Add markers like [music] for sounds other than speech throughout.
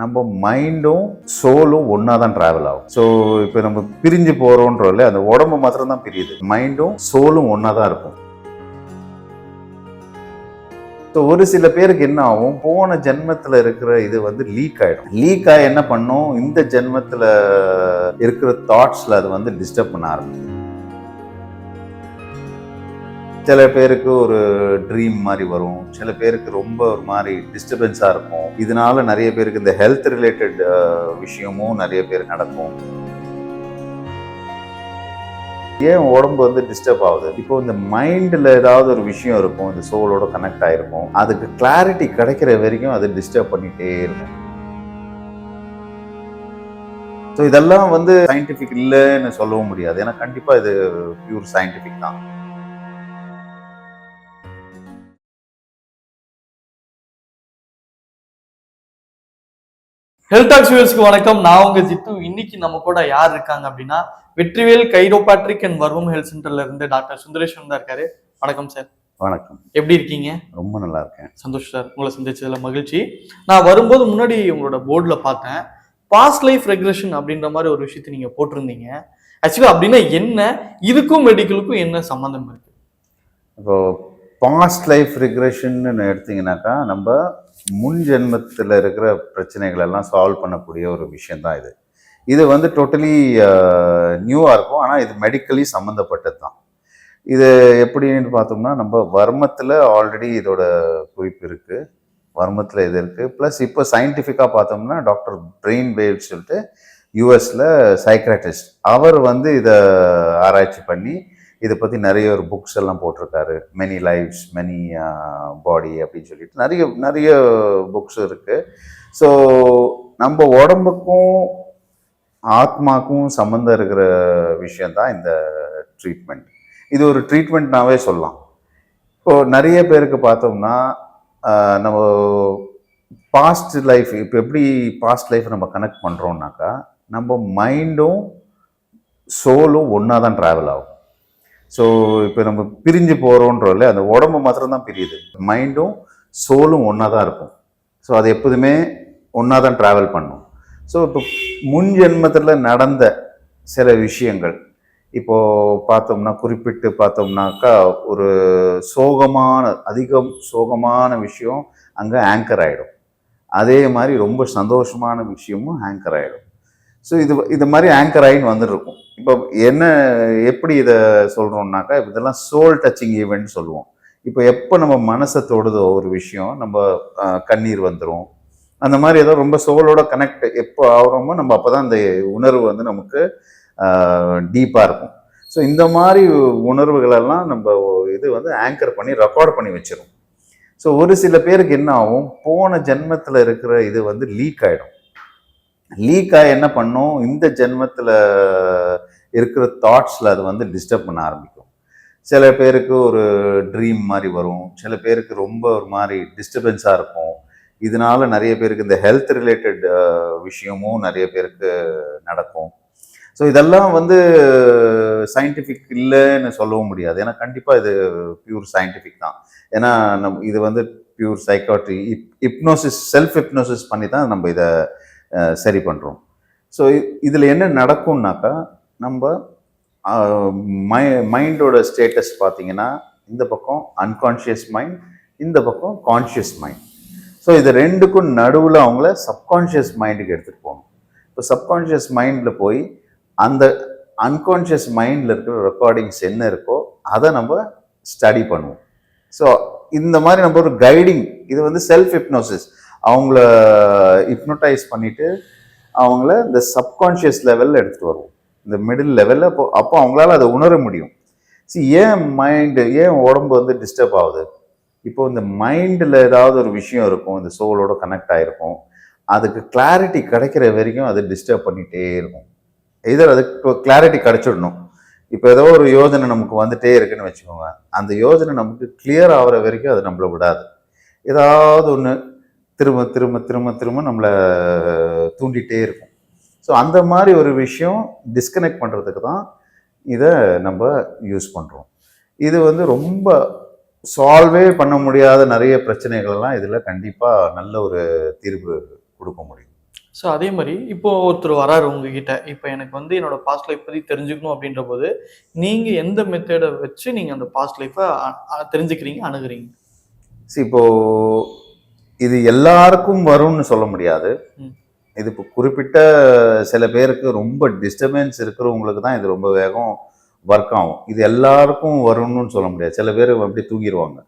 நம்ம மைண்டும் சோலும் ஒன்றா தான் ட்ராவல் ஆகும். ஸோ இப்போ நம்ம பிரிஞ்சு போகிறோன்றோம்ல அந்த உடம்பு மாத்திரம் தான் பிரியுது. மைண்டும் சோலும் ஒன்றா தான் இருக்கும். ஸோ ஒரு சில பேருக்கு என்ன ஆகும்? போன ஜென்மத்தில் இருக்கிற இது வந்து லீக் ஆகிடும் லீக் ஆகி என்ன பண்ணும்? இந்த ஜென்மத்தில் இருக்கிற தாட்ஸில் அது வந்து டிஸ்டர்ப் பண்ண ஆரம்பிக்கும். சில பேருக்கு ஒரு ட்ரீம் மாதிரி வரும். சில பேருக்கு ரொம்ப ஒரு மாதிரி டிஸ்டர்பன்ஸாக இருக்கும். இதனால நிறைய பேருக்கு இந்த ஹெல்த் ரிலேட்டட் விஷயமும் நிறைய பேர் நடக்கும். ஏன் உடம்பு வந்து டிஸ்டர்ப் ஆகுது? இப்போ இந்த மைண்டில் ஏதாவது ஒரு விஷயம் இருக்கும். இந்த சோலோட கனெக்ட் ஆகிருக்கும் அதுக்கு கிளாரிட்டி கிடைக்கிற வரைக்கும் அது டிஸ்டர்ப் பண்ணிகிட்டே இருக்கும். ஸோ இதெல்லாம் வந்து சயின்டிஃபிக் இல்லைன்னு சொல்லவும் முடியாது. ஏன்னா கண்டிப்பாக இது பியூர் சயின்டிஃபிக் தான். ஹெல்த் டாக்ஸ் வியூவர்ஸ்க்கு வணக்கம். நான் உங்க ஜித்து. இன்னைக்கு நம்ம கூட யார் இருக்காங்க அப்படின்னா வெற்றிவேல் கைரோபாட்ரிக் அண்ட் வர்மம் ஹெல்த் சென்டர்ல இருந்து டாக்டர் சுந்தரேஸ்வரன் தான் இருக்காரு. வணக்கம் சார் வணக்கம். எப்படி இருக்கீங்க? ரொம்ப நல்லா இருக்கேன். சந்தோஷ் சார் உங்களை சந்திச்சதுல மகிழ்ச்சி. நான் வரும்போது முன்னாடி உங்களோட போர்டில் பார்த்தேன். பாஸ்ட் லைஃப் ரெக்ரெஷன் அப்படின்ற மாதிரி ஒரு விஷயத்தை நீங்க போட்டிருந்தீங்க. ஆக்சுவலி அப்படின்னா என்ன? இதுக்கும் மெடிக்கலுக்கும் என்ன சம்மந்தம் இருக்கு? இப்போ பாஸ்ட் லைஃப் ரிக்ரெஷன்னு எடுத்தீங்கன்னாக்கா நம்ம முன் ஜென்மத்தில் இருக்கிற பிரச்சனைகள் எல்லாம் சால்வ் பண்ணக்கூடிய ஒரு விஷயந்தான் இது. இது வந்து டோட்டலி நியூவாக இருக்கும். ஆனால் இது மெடிக்கலி சம்மந்தப்பட்டது தான் இது எப்படின்னு பார்த்தோம்னா நம்ம வர்மத்தில் ஆல்ரெடி இதோட குறிப்பு இருக்குது வர்மத்தில் இது இருக்குது ப்ளஸ் இப்போ சயின்டிஃபிக்காக பார்த்தோம்னா டாக்டர் பிரெயின் வேவ் சொல்லிட்டு யூஎஸில் சைக்ராட்டிஸ்ட் அவர் வந்து இதை ஆராய்ச்சி பண்ணி இதை பற்றி நிறைய ஒரு புக்ஸ் எல்லாம் போட்டிருக்காரு. மெனி லைஃப்ஸ் மெனி பாடி அப்படின்னு சொல்லிட்டு நிறைய நிறைய புக்ஸ் இருக்குது ஸோ நம்ம உடம்புக்கும் ஆத்மாக்கும் சம்மந்தம் இருக்கிற விஷயந்தான் இந்த ட்ரீட்மெண்ட் இது ஒரு ட்ரீட்மெண்ட்னாவே சொல்லலாம். இப்போது நிறைய பேருக்கு பார்த்தோம்னா நம்ம பாஸ்ட் லைஃப் இப்போ எப்படி பாஸ்ட் லைஃப் நம்ம கனெக்ட் பண்ணுறோம்னாக்கா நம்ம மைண்டும் சோலும் ஒன்றா தான் ட்ராவல் ஆகும். ஸோ இப்போ நம்ம பிரிஞ்சு போகிறோன்றோம்ல அந்த உடம்பு மாத்திரம் தான் பிரியுது. மைண்டும் சோலும் ஒன்றா தான் இருக்கும். ஸோ அது எப்போதுமே ஒன்றா தான் ட்ராவல் பண்ணும். ஸோ இப்போ முன் ஜென்மத்தில் நடந்த சில விஷயங்கள். இப்போது பார்த்தோம்னா குறிப்பிட்டு பார்த்தோம்னாக்கா ஒரு சோகமான அதிகம் சோகமான விஷயம் அங்கே ஆங்கர் ஆகிடும் அதே மாதிரி ரொம்ப சந்தோஷமான விஷயமும் ஆங்கர் ஆகிடும் ஸோ இது இது மாதிரி ஆங்கர் ஆகின்னு வந்துருக்கும் இப்போ என்ன எப்படி இதை சொல்கிறோம்னாக்கா இதெல்லாம் சோல் டச்சிங் ஈவெண்ட் சொல்லுவோம். இப்போ எப்போ நம்ம மனசை தொடுதோ ஒரு விஷயம் நம்ம கண்ணீர் வந்துடும் அந்த மாதிரி ஏதோ ரொம்ப சோலோட கனெக்ட் எப்போ ஆகிறோமோ நம்ம அப்போ தான் அந்த உணர்வு வந்து நமக்கு டீப்பாக இருக்கும். ஸோ இந்த மாதிரி உணர்வுகளெல்லாம் நம்ம இது வந்து ஆங்கர் பண்ணி ரெக்கார்ட் பண்ணி வச்சிடும் ஸோ ஒரு சில பேருக்கு என்ன ஆகும் போன ஜென்மத்தில் இருக்கிற இது வந்து லீக் ஆகிடும் லீக்காக என்ன பண்ணும்? இந்த ஜென்மத்தில் இருக்கிற தாட்ஸில் அது வந்து டிஸ்டர்ப் பண்ண ஆரம்பிக்கும். சில பேருக்கு ஒரு ட்ரீம் மாதிரி வரும். சில பேருக்கு ரொம்ப ஒரு மாதிரி டிஸ்டர்பன்ஸாக இருக்கும். இதனால நிறைய பேருக்கு இந்த ஹெல்த் ரிலேட்டட் விஷயமும் நிறைய பேருக்கு நடக்கும். ஸோ இதெல்லாம் வந்து சயின்டிஃபிக் இல்லைன்னு சொல்லவும் முடியாது. ஏன்னா கண்டிப்பாக இது பியூர் சயின்டிஃபிக் தான். ஏன்னா நம் இது வந்து பியூர் சைக்காட்ரி இப் இப்னோசிஸ் செல்ஃப் இப்னோசிஸ் பண்ணி தான் நம்ம இதை சரி பண்ணுறோம் ஸோ இதில் என்ன நடக்கும்னாக்கா நம்ம மை மைண்டோட ஸ்டேட்டஸ் பார்த்தீங்கன்னா இந்த பக்கம் அன்கான்ஷியஸ் மைண்ட் இந்த பக்கம் கான்ஷியஸ் மைண்ட் ஸோ இது ரெண்டுக்கும் நடுவில் அவங்கள சப்கான்ஷியஸ் மைண்டுக்கு எடுத்துகிட்டு போகணும். இப்போ சப்கான்ஷியஸ் மைண்டில் போய் அந்த அன்கான்ஷியஸ் மைண்டில் இருக்கிற ரெக்கார்டிங்ஸ் என்ன இருக்கோ அதை நம்ம ஸ்டடி பண்ணுவோம். ஸோ இந்த மாதிரி நம்ம ஒரு கைடிங் இது வந்து செல்ஃப் ஹிப்னோசிஸ் அவங்கள ஹிப்னோட்டைஸ் பண்ணிட்டு அவங்கள இந்த சப்கான்ஷியஸ் லெவலில் எடுத்துகிட்டு வருவோம். இந்த மிடில் லெவலில் அப்போ அப்போ அவங்களால அதை உணர முடியும். சி ஏன் மைண்டு ஏன் உடம்பு வந்து டிஸ்டர்ப் ஆகுது? இப்போ இந்த மைண்டில் ஏதாவது ஒரு விஷயம் இருக்கும் இந்த சோலோட கனெக்ட் ஆகிருக்கும் அதுக்கு கிளாரிட்டி கிடைக்கிற வரைக்கும் அது டிஸ்டர்ப் பண்ணிகிட்டே இருக்கும். இதர் அதுக்கு கிளாரிட்டி கிடச்சிடணும். இப்போ ஏதோ ஒரு யோஜனை நமக்கு வந்துட்டே இருக்குன்னு வச்சுக்கோங்க. அந்த யோஜனை நமக்கு கிளியர் ஆகிற வரைக்கும் அது நம்மளை விடாது. ஏதாவது ஒன்று திரும்ப திரும்ப திரும்ப திரும்ப நம்மளை தூண்டிகிட்டே இருக்கும். ஸோ அந்த மாதிரி ஒரு விஷயம் டிஸ்கனெக்ட் பண்ணுறதுக்கு தான் இதை நம்ம யூஸ் பண்ணுறோம் இது வந்து ரொம்ப சால்வே பண்ண முடியாத நிறைய பிரச்சனைகள்லாம் இதில் கண்டிப்பாக நல்ல ஒரு தீர்வு கொடுக்க முடியும். ஸோ அதே மாதிரி இப்போ ஒருத்தர் வராரு உங்ககிட்ட. இப்போ எனக்கு வந்து என்னோட பாஸ்ட் லைஃப் பற்றி தெரிஞ்சுக்கணும் அப்படின்ற போது நீங்கள் எந்த மெத்தடை வச்சு நீங்கள் அந்த பாஸ்ட் லைஃப்பை தெரிஞ்சுக்கிறீங்க அணுகுறீங்க? See, இப்போ இது எல்லாருக்கும் வரும்னு சொல்ல முடியாது. இது இப்போ குறிப்பிட்ட சில பேருக்கு ரொம்ப டிஸ்டர்பன்ஸ் இருக்கிறவங்களுக்கு தான் இது ரொம்ப வேகம் ஒர்க் ஆகும். இது எல்லாருக்கும் வரும்னு சொல்ல முடியாது. சில பேர் அப்படி தூங்கிடுவாங்க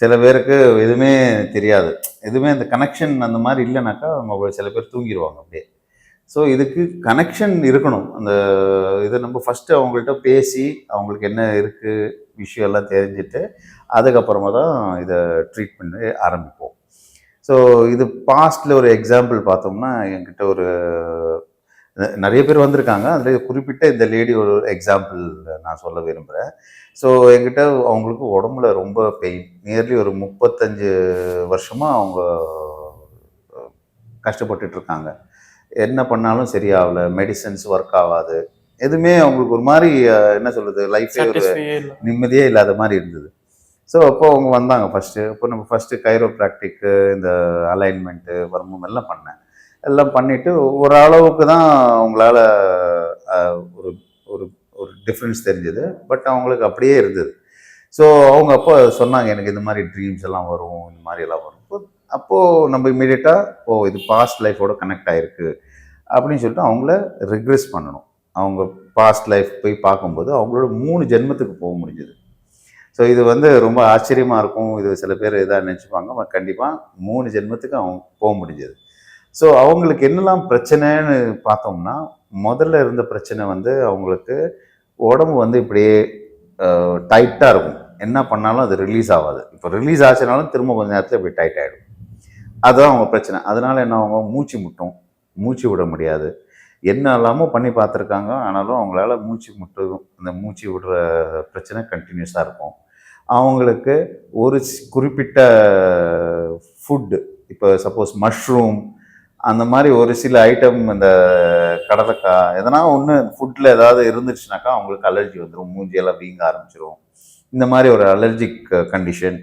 சில பேருக்கு எதுவுமே தெரியாது. எதுவுமே அந்த கனெக்ஷன் அந்த மாதிரி இல்லைனாக்கா அவங்க சில பேர் தூங்கிடுவாங்க அப்படியே. ஸோ இதுக்கு கனெக்ஷன் இருக்கணும். அந்த இதை நம்ம ஃபஸ்ட்டு அவங்கள்ட்ட பேசி அவங்களுக்கு என்ன இருக்குது விஷயம் எல்லாம் தெரிஞ்சுட்டு அதுக்கப்புறமா தான் இதை ட்ரீட் பண்ணி ஆரம்பிப்போம் ஸோ இது பாஸ்டில் ஒரு எக்ஸாம்பிள் பார்த்தோம்னா என்கிட்ட ஒரு நிறைய பேர் வந்திருக்காங்க. அதில் குறிப்பிட்ட இந்த லேடி ஒரு எக்ஸாம்பிள் நான் சொல்ல விரும்புகிறேன் ஸோ என்கிட்ட அவங்களுக்கு உடம்புல ரொம்ப பெயின் நியர்லி ஒரு முப்பத்தஞ்சு வருஷமாக அவங்க இருக்காங்க. என்ன பண்ணாலும் சரியாகல. மெடிசன்ஸ் ஒர்க் ஆகாது. எதுவுமே அவங்களுக்கு ஒரு மாதிரி என்ன சொல்றது லைஃபே ஒரு நிம்மதியே இல்லாத மாதிரி இருந்தது. ஸோ அப்போ அவங்க வந்தாங்க ஃபஸ்ட்டு அப்போ நம்ம ஃபஸ்ட்டு கைரோப்ராக்டிக்கு இந்த அலைன்மெண்ட்டு வர்மம் எல்லாம் பண்ணேன். எல்லாம் பண்ணிவிட்டு ஓரளவுக்கு தான் அவங்களால ஒரு ஒரு ஒரு டிஃப்ரென்ஸ் தெரிஞ்சது. பட் அவங்களுக்கு அப்படியே இருந்தது. ஸோ அவங்க அப்போ சொன்னாங்க எனக்கு இந்த மாதிரி ட்ரீம்ஸ் எல்லாம் வரும். இந்த மாதிரி எல்லாம் வரும். அப்போது நம்ம இமீடியட்டாக ஓ இது பாஸ்ட் லைஃபோட கனெக்ட் ஆகிருக்கு அப்படின்னு சொல்லிட்டு அவங்கள ரிக்ரெஸ் பண்ணணும். அவங்க பாஸ்ட் லைஃப் போய் பார்க்கும்போது அவங்களோட மூணு ஜென்மத்துக்கு போக முடிஞ்சது. ஸோ இது வந்து ரொம்ப ஆச்சரியமாக இருக்கும். இது சில பேர் இதாக நினச்சிப்பாங்க. கண்டிப்பாக மூணு ஜென்மத்துக்கு அவங்க போக முடிஞ்சது. ஸோ அவங்களுக்கு என்னெல்லாம் பிரச்சனைன்னு பார்த்தோம்னா முதல்ல இருந்த பிரச்சனை வந்து அவங்களுக்கு உடம்பு வந்து இப்படியே டைட்டாக இருக்கும். என்ன பண்ணாலும் அது ரிலீஸ் ஆகாது. இப்போ ரிலீஸ் ஆச்சுனாலும் திரும்ப கொஞ்ச நேரத்தில் இப்படி டைட் ஆகிடும் அதுதான் அவங்க பிரச்சனை. அதனால் என்ன அவங்க மூச்சு முட்டும். மூச்சு விட முடியாது. என்ன இல்லாமல் பண்ணி பார்த்துருக்காங்க. ஆனாலும் அவங்களால மூச்சு முட்டும் அந்த மூச்சு விடுற பிரச்சனை கண்டினியூஸாக இருக்கும். அவங்களுக்கு ஒரு சி- குறிப்பிட்ட ஃபுட்டு இப்போ சப்போஸ் மஷ்ரூம் அந்த மாதிரி ஒரு சில ஐட்டம் இந்த கடலைக்காய் எதனா ஒன்று ஃபுட்டில் ஏதாவது இருந்துச்சுனாக்கா அவங்களுக்கு அலர்ஜி வந்துடும் மூஞ்சியெல்லாம் வீங்க ஆரம்பிச்சிரும். இந்த மாதிரி ஒரு அலர்ஜிக் கண்டிஷன்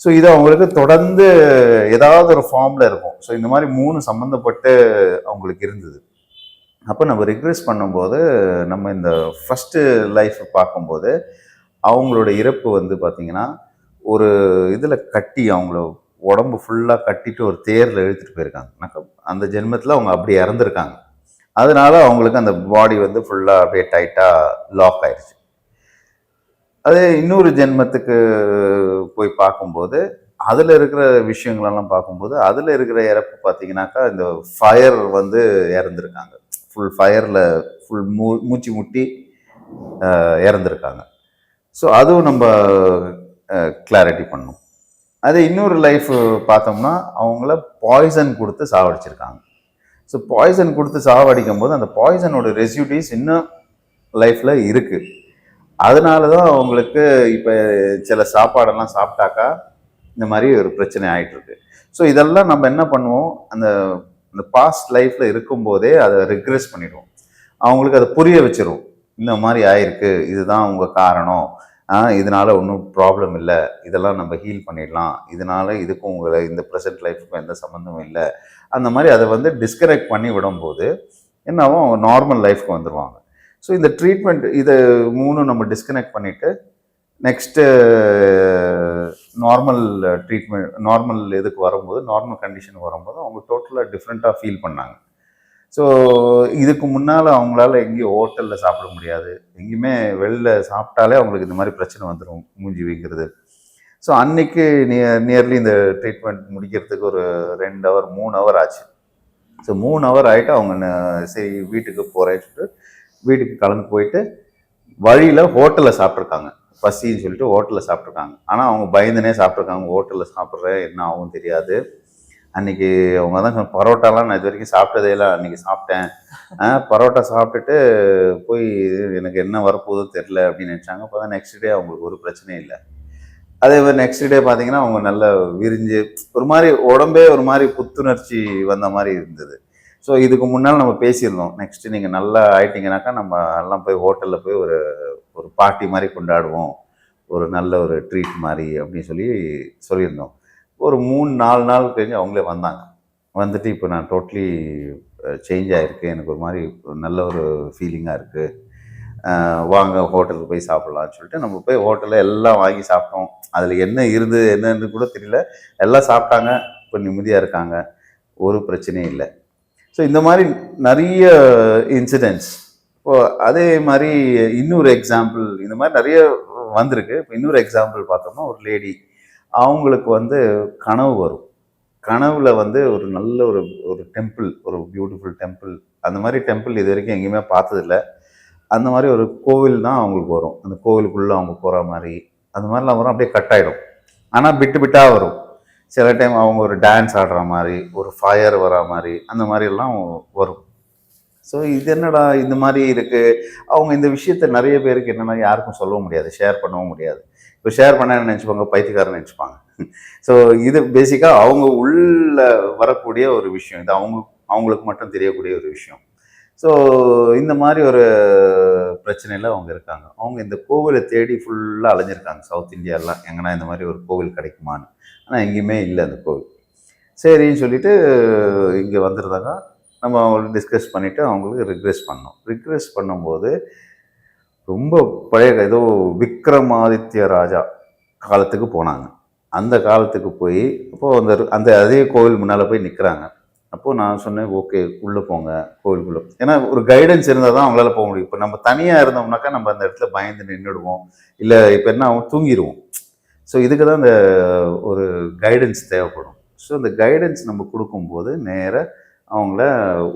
ஸோ இது அவங்களுக்கு தொடர்ந்து ஏதாவது ஒரு ஃபார்மில் இருக்கும். ஸோ இந்த மாதிரி மூணு சம்மந்தப்பட்டு அவங்களுக்கு இருந்தது. அப்போ நம்ம ரிக்ரெஸ் பண்ணும்போது நம்ம இந்த ஃபஸ்ட்டு லைஃப் பார்க்கும்போது அவங்களோட இறப்பு வந்து பார்த்திங்கன்னா ஒரு இதில் கட்டி அவங்கள உடம்பு ஃபுல்லாக கட்டிட்டு ஒரு தேரில் இழுத்துட்டு போயிருக்காங்க. அந்த ஜென்மத்தில் அவங்க அப்படி இறந்துருக்காங்க. அதனால அவங்களுக்கு அந்த பாடி வந்து ஃபுல்லாக அப்படியே டைட்டாக லாக் ஆயிடுச்சு அதே இன்னொரு ஜென்மத்துக்கு போய் பார்க்கும்போது அதில் இருக்கிற விஷயங்களெல்லாம் பார்க்கும்போது அதில் இருக்கிற இறப்பு பார்த்தீங்கன்னாக்கா இந்த ஃபயர் வந்து இறந்துருக்காங்க. ஃபுல் ஃபயரில் ஃபுல் மூ மூச்சு முட்டி இறந்துருக்காங்க. ஸோ அதுவும் நம்ம கிளாரிட்டி பண்ணும். அதே இன்னொரு லைஃப் பார்த்தோம்னா அவங்கள பாய்சன் கொடுத்து சாவடிச்சிருக்காங்க. ஸோ பாய்சன் கொடுத்து சாவடிக்கும் போது அந்த பாய்சனோட ரெசியூட்டிஸ் இன்னும் லைஃப்பில் இருக்குது அதனால தான் அவங்களுக்கு இப்போ சில சாப்பாடெல்லாம் சாப்பிட்டாக்கா இந்த மாதிரி ஒரு பிரச்சனை ஆகிட்டுருக்கு ஸோ இதெல்லாம் நம்ம என்ன பண்ணுவோம்? அந்த அந்த பாஸ்ட் லைஃப்பில் இருக்கும்போதே அதை ரிக்ரெஸ் பண்ணிடுவோம். அவங்களுக்கு அதை புரிய வச்சிரும். இந்த மாதிரி ஆயிருக்கு. இதுதான் அவங்க காரணம். இதனால ஒன்றும் ப்ராப்ளம் இல்லை. இதெல்லாம் நம்ம ஹீல் பண்ணிடலாம். இதனால இதுக்கும் உங்களை இந்த ப்ரெசன்ட் லைஃபுக்கும் எந்த சம்மந்தமும் இல்லை. அந்த மாதிரி அதை வந்து டிஸ்கனெக்ட் பண்ணி விடும்போது என்னவோ அவங்க நார்மல் லைஃப்க்கு வந்துடுவாங்க ஸோ இந்த ட்ரீட்மெண்ட் இதை மூணும் நம்ம டிஸ்கனெக்ட் பண்ணிவிட்டு நெக்ஸ்ட்டு நார்மல் ட்ரீட்மெண்ட் நார்மல் இதுக்கு வரும்போது நார்மல் கண்டிஷன் வரும்போது அவங்க டோட்டலாக டிஃப்ரெண்ட்டாக ஃபீல் பண்ணாங்க. ஸோ இதுக்கு முன்னால் அவங்களால எங்கேயும் ஹோட்டலில் சாப்பிட முடியாது. எங்கேயுமே வெளில சாப்பிட்டாலே அவங்களுக்கு இந்த மாதிரி பிரச்சனை வந்துடும் மூஞ்சி வைக்கிறது ஸோ அன்னைக்கு நியர் நியர்லி இந்த ட்ரீட்மெண்ட் முடிக்கிறதுக்கு ஒரு ரெண்டு ஹவர் மூணு ஹவர் ஆச்சு. ஸோ மூணு ஹவர் ஆகிட்டு அவங்க சரி வீட்டுக்கு போகிறேன்னு சொல்லிட்டு வீட்டுக்கு கலந்து போயிட்டு வழியில் ஹோட்டலில் சாப்பிட்ருக்காங்க பசின்னு சொல்லிட்டு ஹோட்டலில் சாப்பிட்ருக்காங்க ஆனால் அவங்க பயந்துனே சாப்பிட்ருக்காங்க ஹோட்டலில் சாப்பிட்றேன் என்ன ஆகும் தெரியாது. அன்னைக்கு அவங்க தான் பரோட்டாலாம் நான் இது வரைக்கும் சாப்பிட்டதே இல்லை. அன்னைக்கு சாப்பிட்டேன். பரோட்டா சாப்பிட்டுட்டு போய் எனக்கு என்ன வரப்போகுதோ தெரில அப்படின்னு நினச்சாங்க. அப்போ தான் நெக்ஸ்ட் டே அவங்களுக்கு ஒரு பிரச்சனையும் இல்லை. அதே மாதிரி நெக்ஸ்ட் டே பார்த்தீங்கன்னா அவங்க நல்லா விரிஞ்சு ஒரு மாதிரி உடம்பே ஒரு மாதிரி புத்துணர்ச்சி வந்த மாதிரி இருந்தது. ஸோ இதுக்கு முன்னால் நம்ம பேசியிருந்தோம். நெக்ஸ்ட்டு நீங்கள் நல்லா ஆயிட்டீங்கனாக்கா நம்ம எல்லாம் போய் ஹோட்டலில் போய் ஒரு ஒரு பார்ட்டி மாதிரி கொண்டாடுவோம். ஒரு நல்ல ஒரு ட்ரீட் மாதிரி அப்படின்னு சொல்லி சொல்லியிருந்தோம். ஒரு மூணு நாலு நாள் கழிஞ்சு அவங்களே வந்தாங்க. வந்துட்டு இப்போ நான் டோட்டலி சேஞ்ச் ஆகிருக்கு எனக்கு ஒரு மாதிரி நல்ல ஒரு ஃபீலிங்காக இருக்குது வாங்க ஹோட்டலுக்கு போய் சாப்பிட்லாம்னு சொல்லிட்டு நம்ம போய் ஹோட்டலில் எல்லாம் வாங்கி சாப்பிட்டோம். அதில் என்ன இருந்து என்னன்னு கூட தெரியல. எல்லாம் சாப்பிட்டாங்க. இப்போ நிம்மதியாக இருக்காங்க. ஒரு பிரச்சனையும் இல்லை. ஸோ இந்த மாதிரி நிறைய இன்சிடென்ட்ஸ் இப்போ அதே மாதிரி இன்னொரு எக்ஸாம்பிள் இந்த மாதிரி நிறைய வந்திருக்கு. இப்போ இன்னொரு எக்ஸாம்பிள் பார்த்தோம்னா ஒரு லேடி அவங்களுக்கு வந்து கனவு வரும். கனவுல வந்து ஒரு நல்ல ஒரு ஒரு டெம்பிள் ஒரு பியூட்டிஃபுல் டெம்பிள் அந்த மாதிரி டெம்பிள் இது வரைக்கும் எங்கேயுமே பார்த்ததில்ல. அந்த மாதிரி ஒரு கோவில் தான் அவங்களுக்கு வரும். அந்த கோவிலுக்குள்ளே அவங்க போகிற மாதிரி. அந்த மாதிரிலாம் வரும். அப்படியே கட் ஆகிடும் ஆனால் பிட்டு பிட்டாக வரும். சில டைம் அவங்க ஒரு டான்ஸ் ஆடுற மாதிரி ஒரு ஃபயர் வர மாதிரி அந்த மாதிரி எல்லாம் வரும். ஸோ இது என்னடா இந்த மாதிரி இருக்குது அவங்க இந்த விஷயத்த நிறைய பேருக்கு என்னென்னா யாருக்கும் சொல்லவும் முடியாது ஷேர் பண்ணவும் முடியாது. இப்போ ஷேர் பண்ண நினச்சிப்பாங்க? பைத்தியக்காரன் நினச்சிப்பாங்க. ஸோ இது பேசிக்காக அவங்க உள்ள வரக்கூடிய ஒரு விஷயம். இது அவங்க அவங்களுக்கு மட்டும் தெரியக்கூடிய ஒரு விஷயம். ஸோ இந்த மாதிரி ஒரு பிரச்சனையில் அவங்க இருக்காங்க. அவங்க இந்த கோவிலை தேடி ஃபுல்லாக அலைஞ்சிருக்காங்க. சவுத் இந்தியாலாம் எங்கன்னா இந்த மாதிரி ஒரு கோவில் கிடைக்குமான்னு. ஆனால் எங்கேயுமே இல்லை அந்த கோவில். சரின்னு சொல்லிட்டு இங்கே வந்துருந்தாங்க. நம்ம அவங்களுக்கு டிஸ்கஸ் பண்ணிவிட்டு அவங்களுக்கு ரிக்வெஸ்ட் பண்ணோம். ரிக்வெஸ்ட் பண்ணும்போது ரொம்ப பழைய ஏதோ விக்ரமாதித்ய ராஜா காலத்துக்கு போனாங்க. அந்த காலத்துக்கு போய் அப்போது அந்த அந்த அதே கோவில் முன்னால் போய் நிற்கிறாங்க அப்போது நான் சொன்னேன் ஓகே உள்ளே போங்க கோவிலுக்குள்ளே. ஏன்னா ஒரு கைடன்ஸ் இருந்தால் தான் அவங்களால போக முடியும். இப்போ நம்ம தனியாக இருந்தோம்னாக்கா நம்ம அந்த இடத்துல பயந்து நின்றுடுவோம் இல்லை இப்போ என்ன ஆகும்? தூங்கிடுவோம் ஸோ இதுக்கு தான் அந்த ஒரு கைடன்ஸ் தேவைப்படும். ஸோ இந்த கைடன்ஸ் நம்ம கொடுக்கும்போது நேராக அவங்கள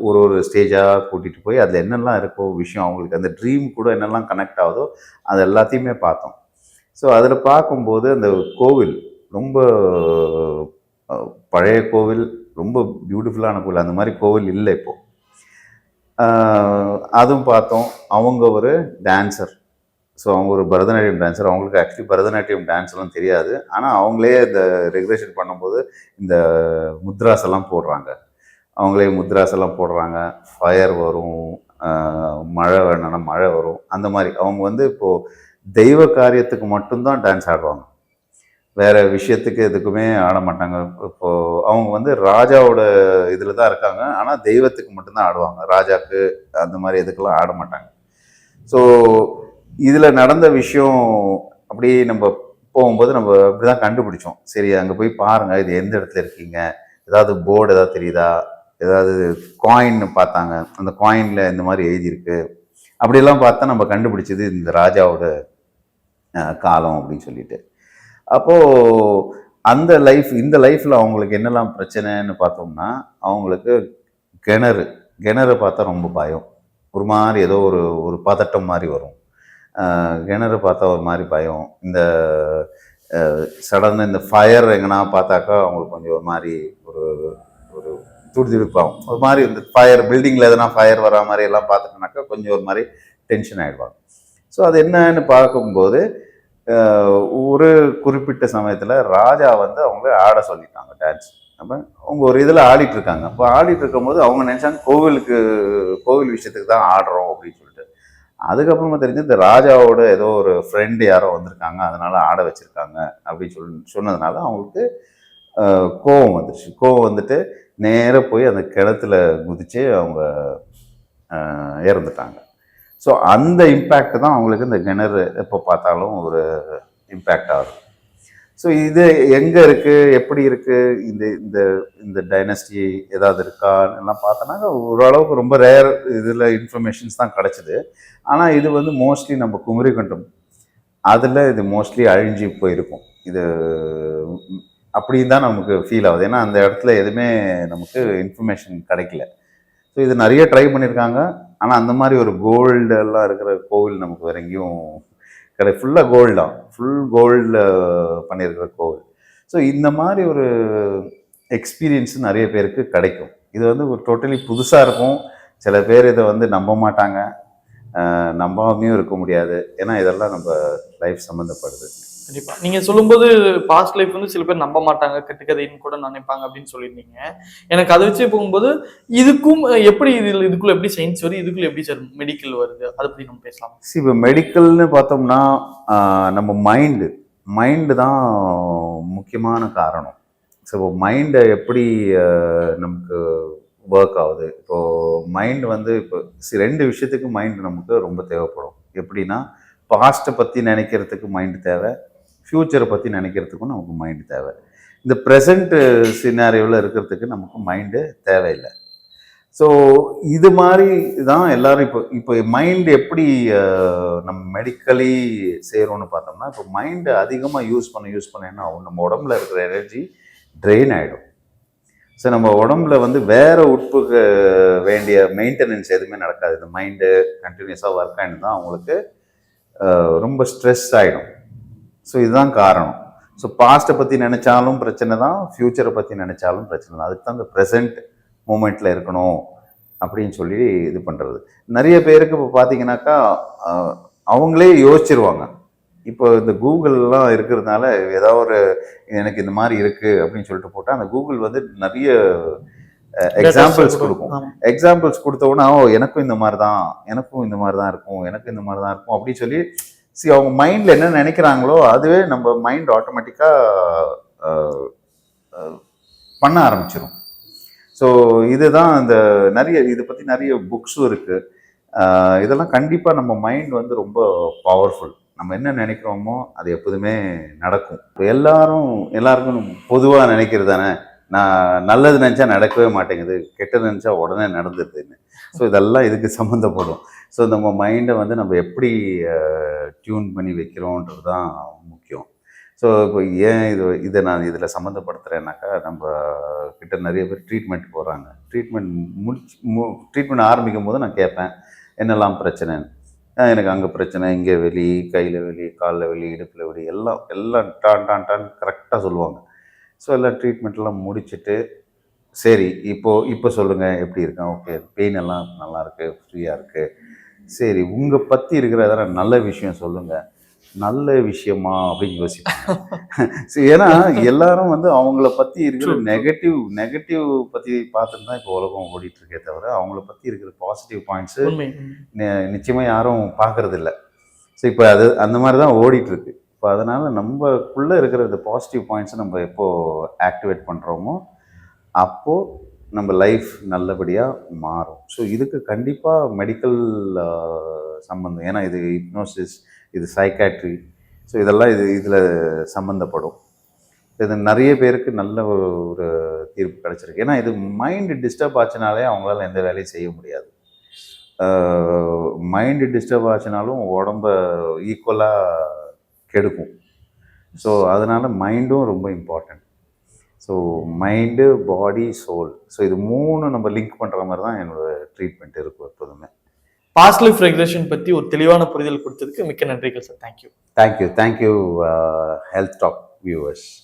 ஒரு ஒரு ஸ்டேஜாக கூட்டிகிட்டு போய் அதில் என்னெல்லாம் இருக்கோ விஷயம் அவங்களுக்கு அந்த ட்ரீம் கூட என்னெல்லாம் கனெக்ட் ஆகுதோ அது எல்லாத்தையுமே பார்த்தோம். ஸோ அதில் பார்க்கும்போது அந்த கோவில் ரொம்ப பழைய கோவில் ரொம்ப பியூட்டிஃபுல்லான கோவில். அந்த மாதிரி கோவில் இல்லை இப்போது அதுவும் பார்த்தோம். அவங்க ஒரு டான்சர் ஸோ அவங்க ஒரு பரதநாட்டியம் டான்ஸர் அவங்களுக்கு ஆக்சுவலி பரதநாட்டியம் டான்ஸ்லாம் தெரியாது. ஆனால் அவங்களே இந்த ரெகுலேஷன் பண்ணும்போது இந்த முத்ராஸ் எல்லாம் போடுறாங்க. அவங்களே முத்ராஸ் எல்லாம் போடுறாங்க. ஃபயர் வரும் மழை வேணும்னா மழை வரும். அந்த மாதிரி அவங்க வந்து இப்போது தெய்வ காரியத்துக்கு மட்டும்தான் டான்ஸ் ஆடுவாங்க. வேறு விஷயத்துக்கு எதுக்குமே ஆட மாட்டாங்க. இப்போது அவங்க வந்து ராஜாவோட இதில் தான் இருக்காங்க. ஆனால் தெய்வத்துக்கு மட்டும்தான் ஆடுவாங்க. ராஜாக்கு அந்த மாதிரி எதுக்கெல்லாம் ஆட மாட்டாங்க. ஸோ இதில் நடந்த விஷயம் அப்படியே நம்ம போகும்போது நம்ம அப்படிதான் கண்டுபிடிச்சோம். சரி அங்கே போய் பாருங்கள் இது எந்த இடத்துல இருக்கீங்க? ஏதாவது போர்டு ஏதாவது தெரியுதா? ஏதாவது காயின் பார்த்தாங்க. அந்த காயினில் இந்த மாதிரி எழுதியிருக்கு. அப்படியெல்லாம் பார்த்தா நம்ம கண்டுபிடிச்சது இந்த ராஜாவோட காலம் அப்படின்னு சொல்லிட்டு. அப்போது அந்த லைஃப் இந்த லைஃப்பில் அவங்களுக்கு என்னெல்லாம் பிரச்சனைன்னு பார்த்தோம்னா அவங்களுக்கு கிணறு. கிணறு பார்த்தா ரொம்ப பயம். ஒரு மாதிரி ஏதோ ஒரு ஒரு பதட்டம் மாதிரி வரும். கிணறு பார்த்தா ஒரு மாதிரி பயம். இந்த சடனாக இந்த ஃபயர் எங்கன்னா பார்த்தாக்கா அவங்களுக்கு கொஞ்சம் ஒரு மாதிரி ஒரு துடிதுடிப்பாகும். ஒரு மாதிரி இந்த ஃபயர் பில்டிங்கில் எதனா ஃபயர் வரா மாதிரி எல்லாம் பார்த்துட்டோம்னாக்கா கொஞ்சம் ஒரு மாதிரி டென்ஷன் ஆகிடுவாங்க ஸோ அது என்னன்னு பார்க்கும்போது ஒரு குறிப்பிட்ட சமயத்தில் ராஜா வந்து அவங்க ஆட சொல்லிட்டாங்க டான்ஸ் அப்போ அவங்க ஒரு இதில் ஆடிட்டு இருக்காங்க. அப்போ ஆடிட்டு இருக்கும்போது அவங்க நினச்சாங்க கோவிலுக்கு கோவில் விஷயத்துக்கு தான் ஆடுறோம் அப்படின்னு சொல்லிட்டு. அதுக்கப்புறமா தெரிஞ்சு இந்த ராஜாவோட ஏதோ ஒரு ஃப்ரெண்டு யாரோ வந்திருக்காங்க அதனால ஆட வச்சுருக்காங்க அப்படின்னு சொல்லி சொன்னதுனால அவங்களுக்கு கோவம் வந்துடுச்சு கோவம் வந்துட்டு நேராக போய் அந்த கிணத்துல குதிச்சு அவங்க இறந்துட்டாங்க. ஸோ அந்த இம்பேக்ட் தான் அவங்களுக்கு இந்த கிணறு எப்போ பார்த்தாலும் ஒரு இம்பேக்ட் ஆகும் ஸோ இது எங்கே இருக்குது எப்படி இருக்குது இந்த இந்த இந்த டைனஸ்டி ஏதாவது இருக்கான்னு எல்லாம் பார்த்தோன்னா ஓரளவுக்கு ரொம்ப ரேர் இதில் இன்ஃபர்மேஷன்ஸ் தான் கிடச்சிது. ஆனால் இது வந்து மோஸ்ட்லி நம்ம குமரிக்கண்டம் அதில் இது மோஸ்ட்லி அழிஞ்சு போயிருக்கும். இது அப்படின்னு தான் நமக்கு ஃபீல் ஆகுது. ஏன்னா அந்த இடத்துல எதுவுமே நமக்கு இன்ஃபர்மேஷன் கிடைக்கல. ஸோ இது நிறைய ட்ரை பண்ணியிருக்காங்க ஆனால் அந்த மாதிரி ஒரு கோல்டு எல்லாம் இருக்கிற கோவில் நமக்கு வேற எங்கேயும் கிடை ஃபுல்லாக கோல்டு தான். ஃபுல் கோல்டில் பண்ணியிருக்கிற கோவில். ஸோ இந்த மாதிரி ஒரு எக்ஸ்பீரியன்ஸ் நிறைய பேருக்கு கிடைக்கும். இது வந்து ஒரு டோட்டலி புதுசாக இருக்கும். சில பேர் இதை வந்து நம்ப மாட்டாங்க. நம்பாமையும் இருக்க முடியாது. ஏன்னா இதெல்லாம் நம்ம லைஃப் சம்மந்தப்படுது கண்டிப்பா. நீங்க சொல்லும்போது பாஸ்ட் லைஃப் வந்து சில பேர் நம்ப மாட்டாங்க. கட்டுக்கதைன்னு கூட நினைப்பாங்க அப்படின்னு சொல்லியிருந்தீங்க. எனக்கு அதை வச்சு போகும்போது இதுக்கும் எப்படி இதில் இதுக்குள்ள எப்படி சயின்ஸ் வருது? இதுக்குள்ள எப்படி சார் மெடிக்கல் வருது? அதை பத்தி நம்ம பேசலாம். See இப்போ மெடிக்கல்னு பார்த்தோம்னா நம்ம மைண்டு மைண்டு தான் முக்கியமான காரணம். ஸோ மைண்டை எப்படி நமக்கு ஒர்க் ஆகுது? இப்போது மைண்ட் வந்து இப்போ ரெண்டு விஷயத்துக்கு மைண்ட் நமக்கு ரொம்ப தேவைப்படும். எப்படின்னா பாஸ்ட்டை பற்றி நினைக்கிறதுக்கு மைண்டு தேவை. ஃப்யூச்சரை பற்றி நினைக்கிறதுக்கும் நமக்கு மைண்டு தேவை. இந்த ப்ரெசண்ட்டு சினாரியோவில் இருக்கிறதுக்கு நமக்கு மைண்டு தேவையில்லை. ஸோ இது மாதிரி தான் எல்லோரும் இப்போ இப்போ மைண்டு எப்படி நம்ம மெடிக்கலி செய்கிறோன்னு பார்த்தோம்னா இப்போ மைண்டு அதிகமாக யூஸ் பண்ண யூஸ் பண்ண என்ன ஆகும் நம்ம உடம்புல இருக்கிற எனர்ஜி ட்ரெயின் ஆகிடும் ஸோ நம்ம உடம்புல வந்து வேறு உட்புக்கு வேண்டிய மெயின்டெனன்ஸ் எதுவுமே நடக்காது. இந்த மைண்டு கண்டினியூஸாக ஒர்க் ஆகிட்டு தான் அவங்களுக்கு ரொம்ப ஸ்ட்ரெஸ் ஆகிடும் ஸோ இதுதான் காரணம். ஸோ பாஸ்ட்டை பற்றி நினச்சாலும் பிரச்சனை தான் ஃப்யூச்சரை பற்றி நினச்சாலும் பிரச்சனை தான். அதுக்கு தான் இந்த ப்ரெசண்ட் மூமெண்ட்டில் இருக்கணும் அப்படின்னு சொல்லி இது பண்ணுறது நிறைய பேருக்கு இப்போ பார்த்தீங்கன்னாக்கா அவங்களே யோசிச்சிருவாங்க. இப்போ இந்த கூகுள்லாம் இருக்கிறதுனால ஏதாவது ஒரு எனக்கு இந்த மாதிரி இருக்குது அப்படின்னு சொல்லிட்டு போட்டால் அந்த கூகுள் வந்து நிறைய எக்ஸாம்பிள்ஸ் கொடுக்கும். எக்ஸாம்பிள்ஸ் கொடுத்த உடனே ஓ எனக்கும் இந்த மாதிரி தான் எனக்கும் இந்த மாதிரி தான் இருக்கும் எனக்கும் இந்த மாதிரி தான் இருக்கும் அப்படின்னு சொல்லி சி அவங்க மைண்டில் என்ன நினைக்கிறாங்களோ அதுவே நம்ம மைண்ட் ஆட்டோமேட்டிக்காக பண்ண ஆரம்பிச்சிடும் ஸோ இதுதான் இந்த நிறைய இதை பற்றி நிறைய புக்ஸும் இருக்குது இதெல்லாம் கண்டிப்பாக நம்ம மைண்ட் வந்து ரொம்ப பவர்ஃபுல் நம்ம என்ன நினைக்கிறோமோ அது எப்போதுமே நடக்கும். இப்போ எல்லாரும் எல்லாருக்கும் பொதுவாக நினைக்கிறது தானே? நான் நல்லது நினச்சா நடக்கவே மாட்டேங்குது கெட்டது நினச்சா உடனே நடந்துடுதுன்னு ஸோ இதெல்லாம் இதுக்கு சம்மந்தப்படும். ஸோ நம்ம மைண்டை வந்து நம்ம எப்படி டியூன் பண்ணி வைக்கிறோன்றது தான் முக்கியம். ஸோ இப்போ ஏன் இது இதை நான் இதில் சம்மந்தப்படுத்துகிறேன்னாக்கா நம்ம கிட்ட நிறைய பேர் ட்ரீட்மெண்ட் போகிறாங்க ட்ரீட்மெண்ட் முடிச்சு மு ட்ரீட்மெண்ட் ஆரம்பிக்கும் போது நான் கேட்பேன் என்னெல்லாம் பிரச்சனைன்னு? எனக்கு அங்கே பிரச்சனை இங்கே வெளி கையில் வெளி காலில் வெளி இடுப்பில் வெளி எல்லாம் எல்லாம் டான் டான் டான் கரெக்டாக சொல்லுவாங்க. ஸோ எல்லாம் ட்ரீட்மெண்ட்லாம் முடிச்சுட்டு சரி இப்போது இப்போ சொல்லுங்கள் எப்படி இருக்கேன்? ஓகே பெயின் எல்லாம் நல்லாயிருக்கு ஃப்ரீயாக இருக்குது சரி உங்கள் பற்றி இருக்கிற நல்ல விஷயம் சொல்லுங்கள் நல்ல விஷயமா அப்படின்னு யோசிப்பாங்க. [laughs] சரி, ஏன்னா எல்லாரும் வந்து அவங்கள பற்றி இருக்கிற. நெகட்டிவ் நெகட்டிவ் பற்றி பார்த்துட்டு தான் இப்போ உலகம் ஓடிட்டு இருக்கே தவிர அவங்கள பற்றி இருக்கிற பாசிட்டிவ் பாயிண்ட்ஸு உண்மை. நி- நிச்சயமா யாரும் பார்க்கறது இல்ல ஸோ இப்போ அது அந்த மாதிரி தான் ஓடிட்டு இருக்கு இப்போ அதனால நம்மக்குள்ள இருக்கிற இந்த பாசிட்டிவ் பாயிண்ட்ஸை நம்ம எப்போ ஆக்டிவேட் பண்றோமோ அப்போ நம்ம லைஃப் நல்லபடியாக மாறும். ஸோ இதுக்கு கண்டிப்பாக மெடிக்கல் சம்மந்தம் ஏன்னா இது ஹிப்னோசிஸ் இது சைக்காட்ரி ஸோ இதெல்லாம் இது இதில் சம்மந்தப்படும் இது நிறைய பேருக்கு நல்ல ஒரு ஒரு தீர்ப்பு கிடச்சிருக்கு. ஏன்னா இது மைண்டு டிஸ்டர்ப் ஆச்சுனாலே அவங்களால எந்த வேலையும் செய்ய முடியாது. மைண்டு டிஸ்டர்ப் ஆச்சுனாலும் உடம்ப ஈக்குவலாக கெடுக்கும். ஸோ அதனால் மைண்டும் ரொம்ப important so mind body soul so இது மூணு நம்ம லிங்க் பண்ணுற மாதிரி தான் என்னோட ட்ரீட்மெண்ட் இருக்கும் எப்போதுமே. லைஃப் ரெகுலேஷன் பத்தி ஒரு தெளிவான புரிதல் கொடுத்ததுக்கு மிக்க நன்றிகள் sir thank you thank you thank you health talk viewers